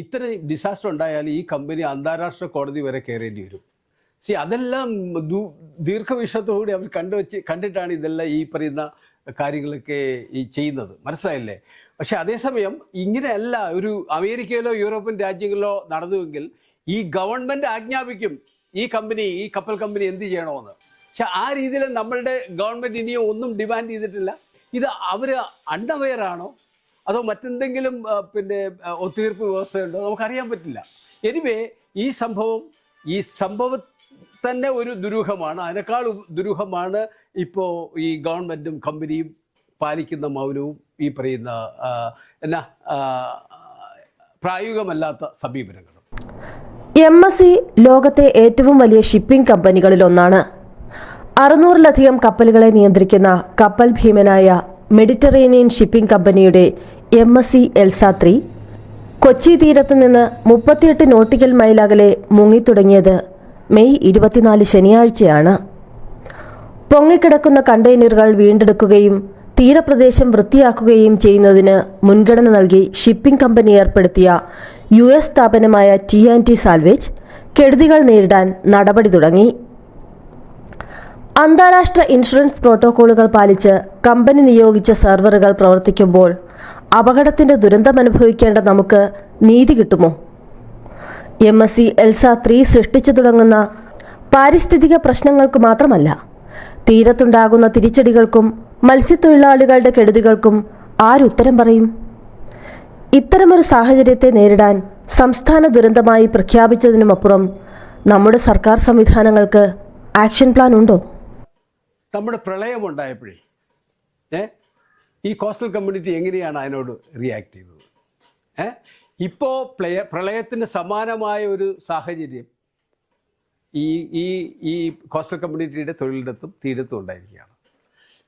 ഇത്തരം ഡിസാസ്റ്റർ ഉണ്ടായാൽ ഈ കമ്പനി അന്താരാഷ്ട്ര കോടതി വരെ കയറേണ്ടി വരും. സി അതെല്ലാം ദീർഘവീക്ഷണത്തോടുകൂടി അവർ കണ്ടുവച്ച് കണ്ടിട്ടാണ് ഇതെല്ലാം ഈ പറയുന്ന കാര്യങ്ങളൊക്കെ ഈ ചെയ്യുന്നത്. മനസ്സിലായില്ലേ? പക്ഷെ അതേസമയം ഇങ്ങനെയല്ല ഒരു അമേരിക്കയിലോ യൂറോപ്യൻ രാജ്യങ്ങളിലോ നടന്നുവെങ്കിൽ ഈ ഗവൺമെന്റ് ആജ്ഞാപിക്കും ഈ കമ്പനി ഈ കപ്പൽ കമ്പനി എന്ത് ചെയ്യണമെന്ന്. പക്ഷെ ആ രീതിയിൽ നമ്മളുടെ ഗവൺമെന്റ് ഇനിയും ഒന്നും ഡിമാൻഡ് ചെയ്തിട്ടില്ല. ഇത് അവർ അൺഅവെയർ ആണോ? അതോ മറ്റെന്തെങ്കിലും പിന്നെ ഒത്തുതീർപ്പ് വ്യവസ്ഥയുണ്ടോ? നമുക്കറിയാൻ പറ്റില്ല. എനിവേ ഈ സംഭവം ഈ സംഭവ തന്നെ ഒരു ദുരൂഹമാണ്. അതിനേക്കാൾ ദുരൂഹമാണ് ഇപ്പോൾ ഈ ഗവൺമെന്റും കമ്പനിയും പാലിക്കുന്ന മൗനവും ഈ പറയുന്ന എന്നാ പ്രായോഗികമല്ലാത്ത സമീപനങ്ങളും. എം എസ് സി ലോകത്തെ ഏറ്റവും വലിയ ഷിപ്പിംഗ് കമ്പനികളിൽ ഒന്നാണ്. അറുന്നൂറിലധികം കപ്പലുകളെ നിയന്ത്രിക്കുന്ന കപ്പൽ ഭീമനായ മെഡിറ്ററേനിയൻ ഷിപ്പിംഗ് കമ്പനിയുടെ M S C Elsa three three. Kochi തീരത്തുനിന്ന് മുപ്പത്തിയെട്ട് നോട്ടിക്കൽ മൈലകലെ മുങ്ങിത്തുടങ്ങിയത് മെയ് ഇരുപത്തിനാല് ശനിയാഴ്ചയാണ്. പൊങ്ങിക്കിടക്കുന്ന കണ്ടെയ്നറുകൾ വീണ്ടെടുക്കുകയും തീരപ്രദേശം വൃത്തിയാക്കുകയും ചെയ്യുന്നതിന് മുൻഗണന നൽകി ഷിപ്പിംഗ് കമ്പനി ഏർപ്പെടുത്തിയ യു എസ് സ്ഥാപനമായ ടി ആൻഡ് ടി സാൽവേജ് കെടുതികൾ നേരിടാൻ നടപടി തുടങ്ങി. അന്താരാഷ്ട്ര ഇൻഷുറൻസ് പ്രോട്ടോക്കോളുകൾ പാലിച്ച് കമ്പനി നിയോഗിച്ച സെർവറുകൾ പ്രവർത്തിക്കുമ്പോൾ അപകടത്തിന്റെ ദുരന്തമനുഭവിക്കേണ്ട നമുക്ക് നീതി കിട്ടുമോ? M S C Elsa three സൃഷ്ടിച്ചു തുടങ്ങുന്ന പാരിസ്ഥിതിക പ്രശ്നങ്ങൾക്ക് മാത്രമല്ല തീരത്തുണ്ടാകുന്ന തിരിച്ചടികൾക്കും മത്സ്യത്തൊഴിലാളികളുടെ കെടുതികൾക്കും ആരുത്തരം പറയും? ഇത്തരമൊരു സാഹചര്യത്തെ നേരിടാൻ സംസ്ഥാന ദുരന്തമായി പ്രഖ്യാപിച്ചതിനുമപ്പുറം നമ്മുടെ സർക്കാർ സംവിധാനങ്ങൾക്ക് ആക്ഷൻ പ്ലാൻ ഉണ്ടോ? നമ്മുടെ പ്രളയം ഉണ്ടായപ്പോഴേ ഏ ഈ കോസ്റ്റൽ കമ്മ്യൂണിറ്റി എങ്ങനെയാണ് അതിനോട് റിയാക്ട് ചെയ്തത്? ഏ? ഇപ്പോൾ പ്ലയ പ്രളയത്തിന് സമാനമായ ഒരു സാഹചര്യം ഈ ഈ ഈ കോസ്റ്റൽ കമ്മ്യൂണിറ്റിയുടെ തൊഴിലിടത്തും തീരത്തും ഉണ്ടായിരിക്കുകയാണ്.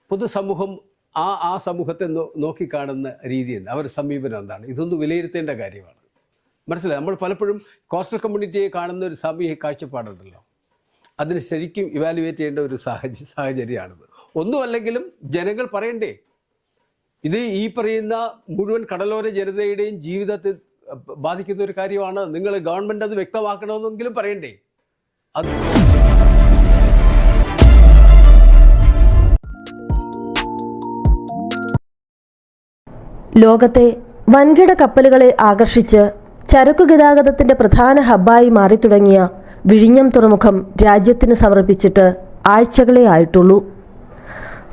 പൊതുസമൂഹം ആ ആ സമൂഹത്തെ നോക്കിക്കാണുന്ന രീതി അവരുടെ സമീപനം എന്താണ്? ഇതൊന്ന് വിലയിരുത്തേണ്ട കാര്യമാണ്. മനസ്സിലായി? നമ്മൾ പലപ്പോഴും കോസ്റ്റൽ കമ്മ്യൂണിറ്റിയെ കാണുന്ന ഒരു സാമൂഹിക കാഴ്ചപ്പാടുണ്ടല്ലോ. അതിന് ശരിക്കും ഇവാലുവേറ്റ് ചെയ്യേണ്ട ഒരു സാഹചര്യ സാഹചര്യമാണിത്. ഒന്നുമല്ലെങ്കിലും ജനങ്ങൾ പറയണ്ടേ ഇത് ഈ പറയുന്ന മുഴുവൻ കടലോര ജനതയുടെയും ജീവിതത്തെ ബാധിക്കുന്ന ഒരു കാര്യമാണ്. നിങ്ങൾ ഗവൺമെന്റ് അത് വ്യക്തമാക്കണമെന്നെങ്കിലും പറയണ്ടേ? ലോകത്തെ വൻകിട കപ്പലുകളെ ആകർഷിച്ച് ചരക്കു ഗതാഗതത്തിന്റെ പ്രധാന ഹബ്ബായി മാറിത്തുടങ്ങിയ വിഴിഞ്ഞം തുറമുഖം രാജ്യത്തിന് സമർപ്പിച്ചിട്ട് ആഴ്ചകളേ ആയിട്ടുള്ളൂ.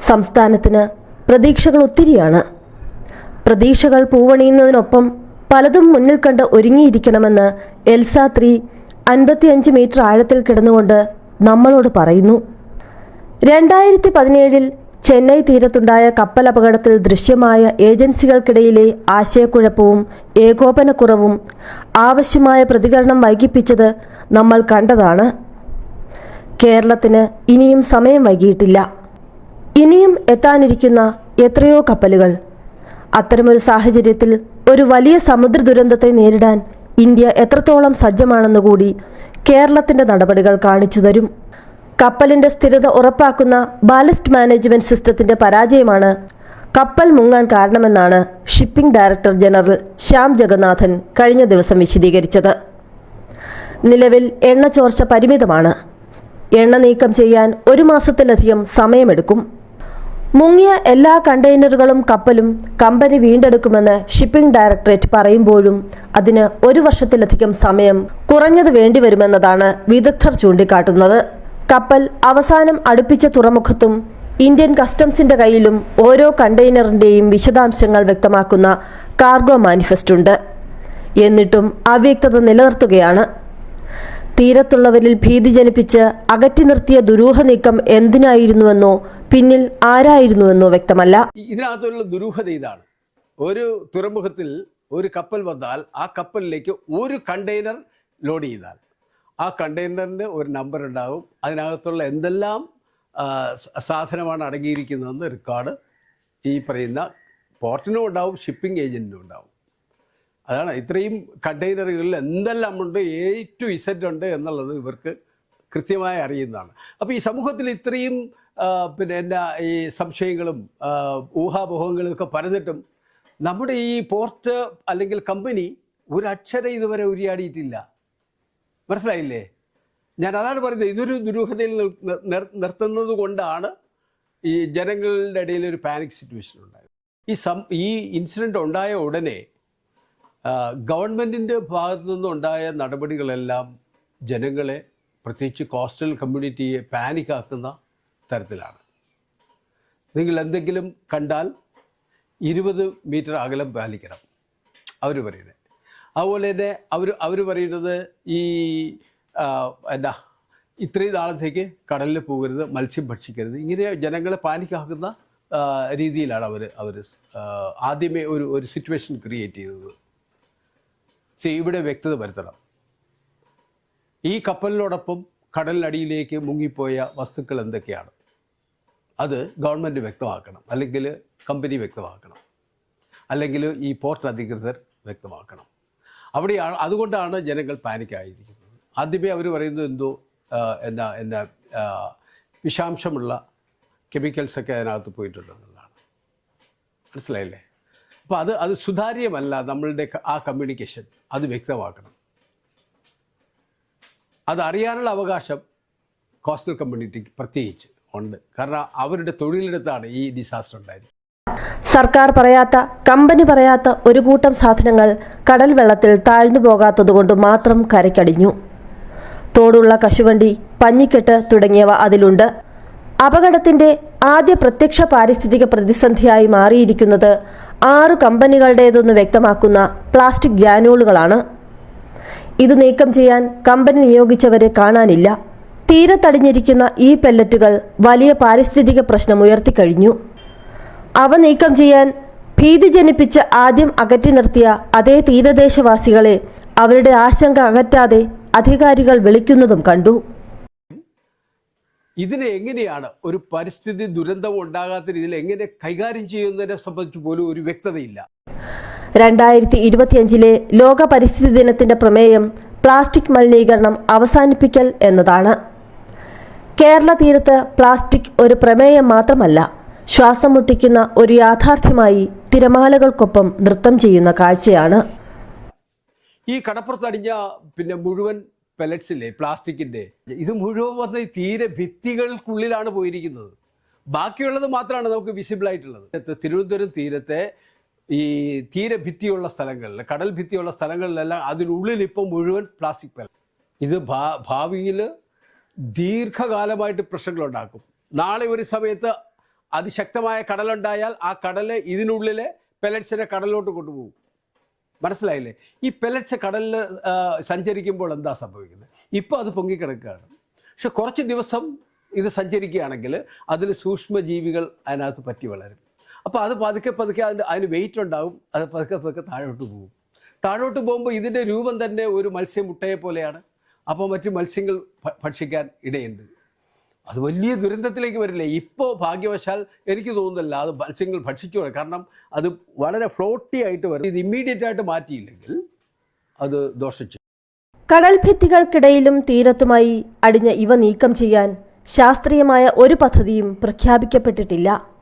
സംസ്ഥാനത്തിന് പ്രതീക്ഷകൾ ഒത്തിരിയാണ്. പ്രതീക്ഷകൾ പൂവണിയുന്നതിനൊപ്പം പലതും മുന്നിൽ കണ്ട് ഒരുങ്ങിയിരിക്കണമെന്ന് എൽസ ത്രീ അൻപത്തിയഞ്ച് മീറ്റർ ആഴത്തിൽ കിടന്നുകൊണ്ട് നമ്മളോട് പറയുന്നു. രണ്ടായിരത്തി പതിനേഴിൽ ചെന്നൈ തീരത്തുണ്ടായ കപ്പലപകടത്തിൽ ദൃശ്യമായ ഏജൻസികൾക്കിടയിലെ ആശയക്കുഴപ്പവും ഏകോപനക്കുറവും ആവശ്യമായ പ്രതികരണം വൈകിപ്പിച്ചത് നമ്മൾ കണ്ടതാണ്. കേരളത്തിന് ഇനിയും സമയം വൈകിയിട്ടില്ല. ഇനിയും എത്താനിരിക്കുന്ന എത്രയോ കപ്പലുകൾ. അത്തരമൊരു സാഹചര്യത്തിൽ ഒരു വലിയ സമുദ്ര ദുരന്തത്തെ നേരിടാൻ ഇന്ത്യ എത്രത്തോളം സജ്ജമാണെന്ന് കൂടി കേരളത്തിന്റെ നടപടികൾ കാണിച്ചു തരും. കപ്പലിന്റെ സ്ഥിരത ഉറപ്പാക്കുന്ന ബാലസ്റ്റ് മാനേജ്മെന്റ് സിസ്റ്റത്തിന്റെ പരാജയമാണ് കപ്പൽ മുങ്ങാൻ കാരണമെന്നാണ് shipping director general Shyam Jagannathan കഴിഞ്ഞ ദിവസം വിശദീകരിച്ചത്. നിലവിൽ എണ്ണ ചോർച്ച പരിമിതമാണ്. എണ്ണ നീക്കം ചെയ്യാൻ ഒരു മാസത്തിലധികം സമയമെടുക്കും. മുങ്ങിയ എല്ലാ കണ്ടെയ്നറുകളും കപ്പലും കമ്പനി വീണ്ടെടുക്കുമെന്ന് ഷിപ്പിംഗ് ഡയറക്ടറേറ്റ് പറയുമ്പോഴും അതിന് ഒരു വർഷത്തിലധികം സമയം കുറഞ്ഞത് വേണ്ടിവരുമെന്നതാണ് വിദഗ്ധർ ചൂണ്ടിക്കാട്ടുന്നത്. കപ്പൽ അവസാനം അടുപ്പിച്ച തുറമുഖത്തും ഇന്ത്യൻ കസ്റ്റംസിന്റെ കയ്യിലും ഓരോ കണ്ടെയ്നറിന്റെയും വിശദാംശങ്ങൾ വ്യക്തമാക്കുന്ന കാർഗോ മാനിഫെസ്റ്റ് ഉണ്ട് എന്നിട്ടും അവ്യക്തത നിലനിർത്തുകയാണ്. തീരത്തുള്ളവരിൽ ഭീതി ജനിപ്പിച്ച് അകറ്റി നിർത്തിയ ദുരൂഹ നീക്കം എന്തിനായിരുന്നുവെന്നോ പിന്നിൽ ആരായിരുന്നുവെന്നോ വ്യക്തമല്ല. ഇതിനകത്തുള്ള ദുരൂഹത ഇതാണ്. ഒരു തുറമുഖത്തിൽ ഒരു കപ്പൽ വന്നാൽ ആ കപ്പലിലേക്ക് ഒരു കണ്ടെയ്നർ ലോഡ് ചെയ്താൽ ആ കണ്ടെയ്നറിന് ഒരു നമ്പർ ഉണ്ടാകും അതിനകത്തുള്ള എന്തെല്ലാം സാധനമാണ് അടങ്ങിയിരിക്കുന്നതെന്ന് റെക്കോർഡ് ഈ പറയുന്ന പോർട്ടിനും ഉണ്ടാവും ഷിപ്പിംഗ് ഏജന്റിനും ഉണ്ടാവും. അതാണ് ഇത്രയും കണ്ടെയ്നറുകളിൽ എന്തെല്ലാം ഉണ്ട് എ ടു ഇസെറ്റ് ഉണ്ട് എന്നുള്ളത് ഇവർക്ക് കൃത്യമായി അറിയുന്നതാണ്. അപ്പോൾ ഈ സമൂഹത്തിൽ ഇത്രയും പിന്നെ എന്നാ ഈ സംശയങ്ങളും ഊഹാപോഹങ്ങളൊക്കെ പരന്നിട്ടും നമ്മുടെ ഈ പോർട്ട് അല്ലെങ്കിൽ കമ്പനി ഒരു അക്ഷരം ഇതുവരെ ഉരിയാടിയിട്ടില്ല. മനസ്സിലായില്ലേ? ഞാൻ അതാണ് പറയുന്നത്. ഇതൊരു ദുരൂഹതയിൽ നിർ- നിർ- നിർത്തുന്നത് കൊണ്ടാണ് ഈ ജനങ്ങളുടെ ഇടയിൽ ഒരു പാനിക് സിറ്റുവേഷൻ ഉണ്ടായത്. ഈ സം ഈ ഇൻസിഡന്റ് ഉണ്ടായ ഉടനെ ഗവൺമെന്റിന്റെ ഭാഗത്തു നിന്നുണ്ടായ നടപടികളെല്ലാം ജനങ്ങളെ പ്രത്യേകിച്ച് കോസ്റ്റൽ കമ്മ്യൂണിറ്റിയെ പാനിക്കാക്കുന്ന തരത്തിലാണ്. നിങ്ങൾ എന്തെങ്കിലും കണ്ടാൽ ഇരുപത് മീറ്റർ അകലം പാലിക്കണം. അവർ പറയുന്നത്. അതുപോലെ തന്നെ അവർ അവർ പറയുന്നത് ഈ എന്താ ഇത്രയും നാളത്തേക്ക് കടലിൽ പോകരുത് മത്സ്യം ഭക്ഷിക്കരുത്. ഇങ്ങനെ ജനങ്ങളെ പാനിക്കാക്കുന്ന രീതിയിലാണ് അവർ അവർ ആദ്യമേ ഒരു ഒരു സിറ്റുവേഷൻ ക്രിയേറ്റ് ചെയ്തത്. പക്ഷേ ഇവിടെ വ്യക്തത വരുത്തണം. ഈ കപ്പലിനോടൊപ്പം കടലിനടിയിലേക്ക് മുങ്ങിപ്പോയ വസ്തുക്കൾ എന്തൊക്കെയാണ്? അത് ഗവൺമെന്റ് വ്യക്തമാക്കണം. അല്ലെങ്കിൽ കമ്പനി വ്യക്തമാക്കണം. അല്ലെങ്കിൽ ഈ പോർട്ട് അധികൃതർ വ്യക്തമാക്കണം. അവിടെയാണ് അതുകൊണ്ടാണ് ജനങ്ങൾ പാനിക്കായിരിക്കുന്നത്. ആദ്യമേ അവർ പറയുന്നത് എന്തോ എന്നാ എന്നാ വിഷാംശമുള്ള കെമിക്കൽസൊക്കെ അതിനകത്ത് പോയിട്ടുണ്ടെന്നുള്ളതാണ്. മനസ്സിലായില്ലേ? അപ്പോൾ അത് അത് സുതാര്യമല്ല നമ്മളുടെ ആ കമ്മ്യൂണിക്കേഷൻ. അത് വ്യക്തമാക്കണം. അതറിയാനുള്ള അവകാശം കോസ്റ്റൽ കമ്മ്യൂണിറ്റിക്ക് പ്രത്യേകിച്ച് ഉണ്ട്. കാരണം അവരുടെ തൊഴിലിടത്താണ് ഈ ഡിസാസ്റ്റർ ഉണ്ടായത്. സർക്കാർ പറയാത്ത കമ്പനി പറയാത്ത ഒരു കൂട്ടം സാധനങ്ങൾ കടൽ വെള്ളത്തിൽ താഴ്ന്നു പോകാത്തതുകൊണ്ട് മാത്രം കരയ്ക്കടിഞ്ഞു. തോടുള്ള കശുവണ്ടി പഞ്ഞിക്കെട്ട് തുടങ്ങിയവ അതിലുണ്ട്. അപകടത്തിന്റെ ആദ്യ പ്രത്യക്ഷ പാരിസ്ഥിതിക പ്രതിസന്ധിയായി മാറിയിരിക്കുന്നത് ആറ് കമ്പനികളുടേതെന്ന് വ്യക്തമാക്കുന്ന പ്ലാസ്റ്റിക് ഗ്രാനൂളുകളാണ് ഇത് നീക്കം ചെയ്യാൻ കമ്പനി നിയോഗിച്ചവരെ കാണാനില്ല. തീരത്തടിഞ്ഞിരിക്കുന്ന ഈ പെല്ലറ്റുകൾ വലിയ പാരിസ്ഥിതിക പ്രശ്നം ഉയർത്തിക്കഴിഞ്ഞു. അവ നീക്കം ചെയ്യാൻ ഭീതി ജനിപ്പിച്ച് ആദ്യം അകറ്റി നിർത്തിയ അതേ തീരദേശവാസികളെ അവരുടെ ആശങ്ക അകറ്റാതെ അധികാരികൾ വിളിക്കുന്നതും കണ്ടു. ഇതിനെ എങ്ങനെയാണ് ഒരു പരിസ്ഥിതി ദുരന്തം ഉണ്ടാകാത്ത രീതിയിൽ എങ്ങനെ കൈകാര്യം ചെയ്യുന്നതിനെ സംബന്ധിച്ച് പോലും ഒരു വ്യക്തതയില്ല. രണ്ടായിരത്തി ഇരുപത്തിയഞ്ചിലെ ലോക പരിസ്ഥിതി ദിനത്തിന്റെ പ്രമേയം പ്ലാസ്റ്റിക് മലിനീകരണം അവസാനിപ്പിക്കൽ എന്നതാണ്. കേരള തീരത്ത് പ്ലാസ്റ്റിക് ഒരു പ്രമേയം മാത്രമല്ല ശ്വാസം മുട്ടിക്കുന്ന ഒരു യാഥാർത്ഥ്യമായി തിരമാലകൾക്കൊപ്പം നൃത്തം ചെയ്യുന്ന കാഴ്ചയാണ്. ഈ കടപ്പുറത്തടിഞ്ഞ പിന്നെ മുഴുവൻ പെലറ്റ്സില്ലേ പ്ലാസ്റ്റിക്കിന്റെ ഇത് മുഴുവൻ വന്ന് ഈ തീരെ ഭിത്തികൾക്കുള്ളിലാണ് പോയിരിക്കുന്നത്. ബാക്കിയുള്ളത് മാത്രമാണ് നമുക്ക് വിസിബിൾ ആയിട്ടുള്ളത്. തിരുവനന്തപുരം തീരത്തെ ഈ തീരെ ഭിത്തിയുള്ള സ്ഥലങ്ങളിൽ കടൽ ഭിത്തിയുള്ള സ്ഥലങ്ങളിലെല്ലാം അതിനുള്ളിൽ ഇപ്പം മുഴുവൻ പ്ലാസ്റ്റിക് പെലറ്റ് ഇത് ഭാ ഭാവിയിൽ ദീർഘകാലമായിട്ട് പ്രശ്നങ്ങളുണ്ടാക്കും. നാളെ ഒരു സമയത്ത് അതിശക്തമായ കടലുണ്ടായാൽ ആ കടൽ ഇതിനുള്ളിലെ പെലറ്റ്സിനെ കടലിലോട്ട് കൊണ്ടുപോകും. മനസ്സിലായില്ലേ? ഈ പെലറ്റ്സ് കടലിൽ സഞ്ചരിക്കുമ്പോൾ എന്താ സംഭവിക്കുന്നത്? ഇപ്പോൾ അത് പൊങ്ങിക്കിടക്കുകയാണ്. പക്ഷെ കുറച്ച് ദിവസം ഇത് സഞ്ചരിക്കുകയാണെങ്കിൽ അതിൽ സൂക്ഷ്മജീവികൾ അതിനകത്ത് പറ്റി വളരും. അപ്പോൾ അത് പതുക്കെ പതുക്കെ അതിന്റെ അതിന് വെയിറ്റ് ഉണ്ടാവും. അത് പതുക്കെ പതുക്കെ താഴോട്ട് പോകും. താഴോട്ട് പോകുമ്പോൾ ഇതിന്റെ രൂപം തന്നെ ഒരു മത്സ്യമുട്ടയെ പോലെയാണ്. അപ്പോൾ മറ്റു മത്സ്യങ്ങൾ ഭക്ഷിക്കാൻ ഇടയുണ്ട്. അത് വലിയ ദുരന്തത്തിലേക്ക് വരില്ലേ? ഇപ്പോൾ ഭാഗ്യവശാൽ എനിക്ക് തോന്നുന്നില്ല അത് മത്സ്യങ്ങൾ ഭക്ഷിച്ചു കാരണം അത് വളരെ ഫ്ലോട്ടി ആയിട്ട് വരും. ഇത് ഇമ്മീഡിയറ്റ് ആയിട്ട് മാറ്റിയില്ലെങ്കിൽ അത് ദോഷിച്ചു. കടൽഭിത്തികൾക്കിടയിലും കടൽ ഭിത്തികൾക്കിടയിലും തീരത്തുമായി അടിഞ്ഞ ഇവ നീക്കം ചെയ്യാൻ ശാസ്ത്രീയമായ ഒരു പദ്ധതിയും പ്രഖ്യാപിക്കപ്പെട്ടിട്ടില്ല.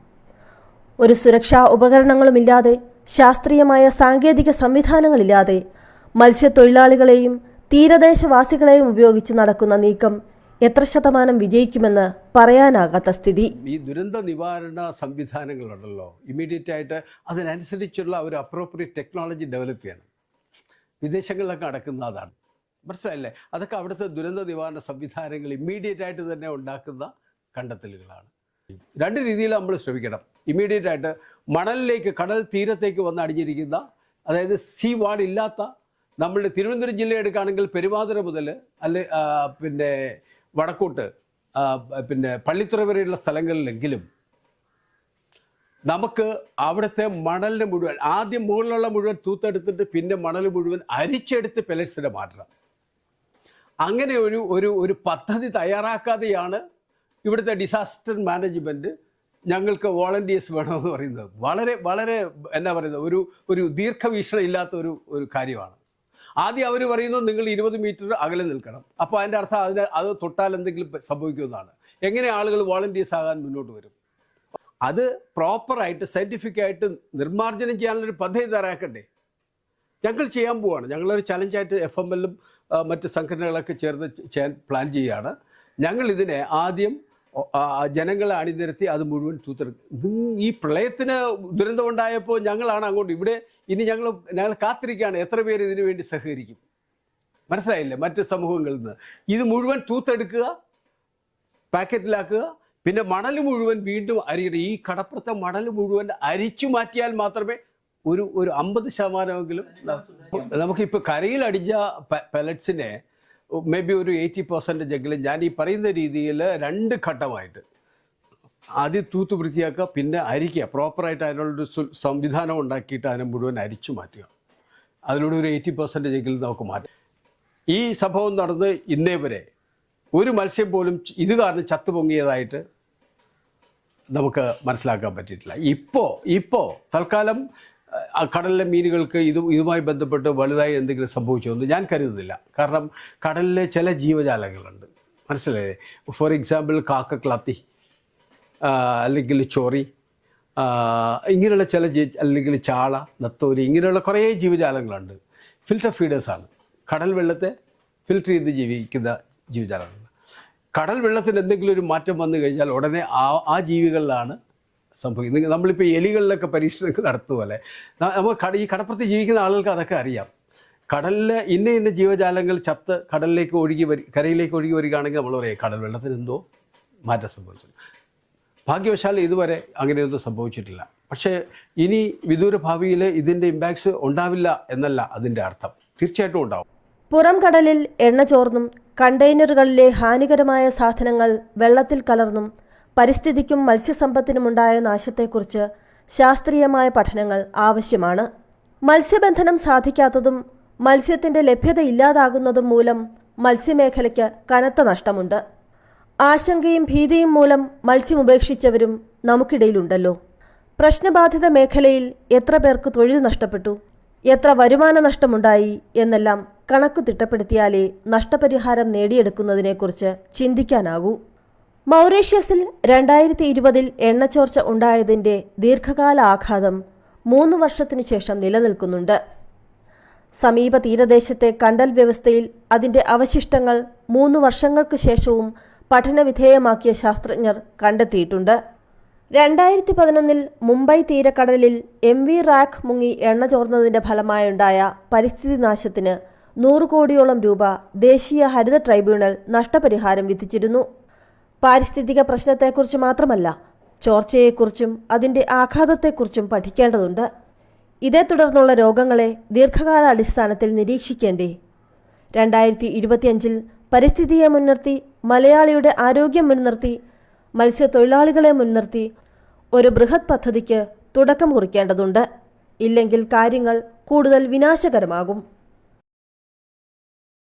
ഒരു സുരക്ഷാ ഉപകരണങ്ങളുമില്ലാതെ ശാസ്ത്രീയമായ സാങ്കേതിക സംവിധാനങ്ങളില്ലാതെ മത്സ്യത്തൊഴിലാളികളെയും തീരദേശവാസികളെയും ഉപയോഗിച്ച് നടക്കുന്ന നീക്കം എത്ര ശതമാനം വിജയിക്കുമെന്ന് പറയാനാകാത്ത സ്ഥിതി. ഈ ദുരന്ത നിവാരണ സംവിധാനങ്ങളുണ്ടല്ലോ ഇമ്മീഡിയറ്റ് ആയിട്ട് അതിനനുസരിച്ചുള്ള ഒരു അപ്രോപ്രിയറ്റ് ടെക്നോളജി ഡെവലപ്പ് ചെയ്യണം. വിദേശങ്ങളിലൊക്കെ നടക്കുന്ന അതാണ്. മനസ്സിലായില്ലേ? അതൊക്കെ അവിടുത്തെ ദുരന്ത നിവാരണ സംവിധാനങ്ങൾ ഇമ്മീഡിയറ്റ് ആയിട്ട് തന്നെ ഉണ്ടാക്കുന്ന കണ്ടെത്തലുകളാണ്. രണ്ട് രീതിയിൽ നമ്മൾ ശ്രമിക്കണം. ഇമ്മീഡിയറ്റ് ആയിട്ട് മണലിലേക്ക് കടൽ തീരത്തേക്ക് വന്ന് അടിഞ്ഞിരിക്കുന്ന അതായത് സീ വാൾ ഇല്ലാത്ത നമ്മളുടെ തിരുവനന്തപുരം ജില്ല എടുക്കുകയാണെങ്കിൽ പെരുമാതുര മുതൽ അല്ലെ പിന്നെ വടക്കോട്ട് പിന്നെ പള്ളിത്തുറ വരെയുള്ള സ്ഥലങ്ങളിലെങ്കിലും നമുക്ക് അവിടുത്തെ മണലിന് മുഴുവൻ ആദ്യം മുകളിലുള്ള മുഴുവൻ തൂത്തെടുത്തിട്ട് പിന്നെ മണൽ മുഴുവൻ അരിച്ചെടുത്ത് പെലറ്റ്സിനെ മാറ്റണം. അങ്ങനെ ഒരു ഒരു ഒരു പദ്ധതി തയ്യാറാക്കാതെയാണ് ഇവിടുത്തെ ഡിസാസ്റ്റർ മാനേജ്മെന്റ് ഞങ്ങൾക്ക് വോളണ്ടിയേഴ്സ് വേണമെന്ന് പറയുന്നത്. വളരെ വളരെ എന്താ പറയുന്നത്? ഒരു ഒരു ദീർഘവീക്ഷണം ഇല്ലാത്ത ഒരു ഒരു കാര്യമാണ്. ആദ്യം അവർ പറയുന്നു നിങ്ങൾ ഇരുപത് മീറ്റർ അകലെ നിൽക്കണം. അപ്പോൾ അതിന്റെ അർത്ഥം അതിന് അത് തൊട്ടാൽ എന്തെങ്കിലും സംഭവിക്കുമെന്നാണ്. എങ്ങനെ ആളുകൾ വോളണ്ടിയേഴ്സ് ആകാൻ മുന്നോട്ട് വരും? അത് പ്രോപ്പറായിട്ട് സയന്റിഫിക് ആയിട്ട് നിർമ്മാർജനം ചെയ്യാനുള്ളൊരു പദ്ധതി തയ്യാറാക്കണ്ടേ? ഞങ്ങൾ ചെയ്യാൻ പോവാണ്. ഞങ്ങളൊരു ചലഞ്ചായിട്ട് എഫ് എം എല്ലും മറ്റ് സംഘടനകളൊക്കെ ചേർന്ന് ചെയ്യാൻ പ്ലാൻ ചെയ്യുകയാണ്. ഞങ്ങൾ ഇതിനെ ആദ്യം ജനങ്ങളെ അണിനിരത്തി അത് മുഴുവൻ തൂത്തെടുക്കും ഈ പ്രളയത്തിന് ദുരന്തമുണ്ടായപ്പോൾ ഞങ്ങളാണ് അങ്ങോട്ട്. ഇവിടെ ഇനി ഞങ്ങൾ ഞങ്ങൾ കാത്തിരിക്കുകയാണ്. എത്ര പേര് ഇതിനു വേണ്ടി സഹകരിക്കും? മനസ്സിലായില്ലേ? മറ്റ് സമൂഹങ്ങളിൽ നിന്ന്. ഇത് മുഴുവൻ തൂത്തെടുക്കുക പാക്കറ്റിലാക്കുക പിന്നെ മണൽ മുഴുവൻ വീണ്ടും അരിയണം ഈ കടപ്പുറത്തെ മണൽ മുഴുവൻ അരിച്ചു മാറ്റിയാൽ മാത്രമേ ഒരു ഒരു അമ്പത് ശതമാനമെങ്കിലും നമുക്കിപ്പോൾ കരയിൽ അടിച്ച പെലറ്റ്സിനെ മേ ബി ഒരു എയ്റ്റി പെർസെന്റേജ് എങ്കിലും ഞാൻ ഈ പറയുന്ന രീതിയിൽ രണ്ട് ഘട്ടമായിട്ട് ആദ്യം തൂത്ത് വൃത്തിയാക്കുക പിന്നെ അരിക്കുക. പ്രോപ്പറായിട്ട് അതിനുള്ളൊരു സംവിധാനം ഉണ്ടാക്കിയിട്ട് അതിനെ മുഴുവൻ അരിച്ചു മാറ്റുക. അതിലൂടെ ഒരു എയ്റ്റി പെർസെന്റേജ് എങ്കിലും നമുക്ക് മാറ്റാം. ഈ സംഭവം നടന്ന് ഇന്നേ വരെ ഒരു മത്സ്യം പോലും ഇത് കാരണം ചത്തുപൊങ്ങിയതായിട്ട് നമുക്ക് മനസ്സിലാക്കാൻ പറ്റിയിട്ടില്ല. ഇപ്പോൾ ഇപ്പോൾ തൽക്കാലം കടലിലെ മീനുകൾക്ക് ഇത് ഇതുമായി ബന്ധപ്പെട്ട് വലുതായി എന്തെങ്കിലും സംഭവിച്ചോ എന്ന് ഞാൻ കരുതുന്നില്ല. കാരണം കടലിലെ ചില ജീവജാലങ്ങളുണ്ട്. മനസ്സിലായില്ലേ? ഫോർ എക്സാമ്പിൾ കാക്ക ക്ലാത്തി അല്ലെങ്കിൽ ചോറി ഇങ്ങനെയുള്ള ചില അല്ലെങ്കിൽ ചാള നത്തോലി ഇങ്ങനെയുള്ള കുറേ ജീവജാലങ്ങളുണ്ട്. ഫിൽറ്റർ ഫീഡേഴ്സാണ് കടൽ വെള്ളത്തെ ഫിൽറ്റർ ചെയ്ത് ജീവിക്കുന്ന ജീവജാലങ്ങൾ. കടൽ വെള്ളത്തിന് എന്തെങ്കിലും ഒരു മാറ്റം വന്നു കഴിഞ്ഞാൽ ഉടനെ ആ ആ ജീവികളിലാണ് സംഭവിക്കുന്നത് നമ്മളിപ്പോൾ എലികളിലൊക്കെ പരീക്ഷണങ്ങൾ നടത്തുന്ന പോലെ നമ്മൾ കട ഈ കടപ്പുറത്ത് ജീവിക്കുന്ന ആളുകൾക്ക് അതൊക്കെ അറിയാം. കടലിലെ ഇന്ന ഇന്ന ജീവജാലങ്ങൾ ചത്ത് കടലിലേക്ക് ഒഴുകി വരി കരയിലേക്ക് ഒഴുകി വരികയാണെങ്കിൽ നമ്മൾ പറയും കടൽ വെള്ളത്തിന് എന്തോ മാറ്റം സംഭവിച്ചു ഭാഗ്യവശാൽ ഇതുവരെ അങ്ങനെയൊന്നും സംഭവിച്ചിട്ടില്ല. പക്ഷേ ഇനി വിദൂര ഭാവിയിൽ ഇതിന്റെ ഇമ്പാക്ട്സ് ഉണ്ടാവില്ല എന്നല്ല അതിന്റെ അർത്ഥം. തീർച്ചയായിട്ടും ഉണ്ടാവും. പുറം കടലിൽ എണ്ണ ചോർന്നും കണ്ടെയ്നറുകളിലെ ഹാനികരമായ സാധനങ്ങൾ വെള്ളത്തിൽ കലർന്നും പരിസ്ഥിതിക്കും മത്സ്യസമ്പത്തിനുമുണ്ടായ നാശത്തെക്കുറിച്ച് ശാസ്ത്രീയമായ പഠനങ്ങൾ ആവശ്യമാണ്. മത്സ്യബന്ധനം സാധിക്കാത്തതും മത്സ്യത്തിന്റെ ലഭ്യത ഇല്ലാതാകുന്നതും മൂലം മത്സ്യമേഖലയ്ക്ക് കനത്ത നഷ്ടമുണ്ട്. ആശങ്കയും ഭീതിയും മൂലം മത്സ്യം ഉപേക്ഷിച്ചവരും നമുക്കിടയിലുണ്ടല്ലോ. പ്രശ്നബാധിത മേഖലയിൽ എത്ര പേർക്ക് തൊഴിൽ നഷ്ടപ്പെട്ടു എത്ര വരുമാന നഷ്ടമുണ്ടായി എന്നെല്ലാം കണക്കു തിട്ടപ്പെടുത്തിയാലേ നഷ്ടപരിഹാരം നേടിയെടുക്കുന്നതിനെക്കുറിച്ച് ചിന്തിക്കാനാകൂ. മൗറീഷ്യസിൽ രണ്ടായിരത്തി ഇരുപതിൽ എണ്ണച്ചോർച്ച ഉണ്ടായതിന്റെ ദീർഘകാല ആഘാതം മൂന്ന് വർഷത്തിനു ശേഷം നിലനിൽക്കുന്നുണ്ട്. സമീപ തീരദേശത്തെ കണ്ടൽ വ്യവസ്ഥയിൽ അതിന്റെ അവശിഷ്ടങ്ങൾ മൂന്ന് വർഷങ്ങൾക്ക് ശേഷവും പഠനവിധേയമാക്കിയ ശാസ്ത്രജ്ഞർ കണ്ടെത്തിയിട്ടുണ്ട്. രണ്ടായിരത്തി പതിനൊന്നിൽ മുംബൈ തീരക്കടലിൽ എം വി റാക്ക് മുങ്ങി എണ്ണ ചോർന്നതിന്റെ ഫലമായുണ്ടായ പരിസ്ഥിതി നാശത്തിന് നൂറ് കോടിയോളം രൂപ ദേശീയ ഹരിത ട്രൈബ്യൂണൽ നഷ്ടപരിഹാരം വിധിച്ചിരുന്നു. പാരിസ്ഥിതിക പ്രശ്നത്തെക്കുറിച്ച് മാത്രമല്ല ചോർച്ചയെക്കുറിച്ചും അതിന്റെ ആഘാതത്തെക്കുറിച്ചും പഠിക്കേണ്ടതുണ്ട്. ഇതേ തുടർന്നുള്ള രോഗങ്ങളെ ദീർഘകാലാടിസ്ഥാനത്തിൽ നിരീക്ഷിക്കേണ്ടേ. രണ്ടായിരത്തി ഇരുപത്തിയഞ്ചിൽ പരിസ്ഥിതിയെ മുൻനിർത്തി മലയാളിയുടെ ആരോഗ്യം മുൻനിർത്തി മത്സ്യത്തൊഴിലാളികളെ മുൻനിർത്തി ഒരു ബൃഹത് പദ്ധതിക്ക് തുടക്കം കുറിക്കേണ്ടതുണ്ട്. ഇല്ലെങ്കിൽ കാര്യങ്ങൾ കൂടുതൽ വിനാശകരമാകും.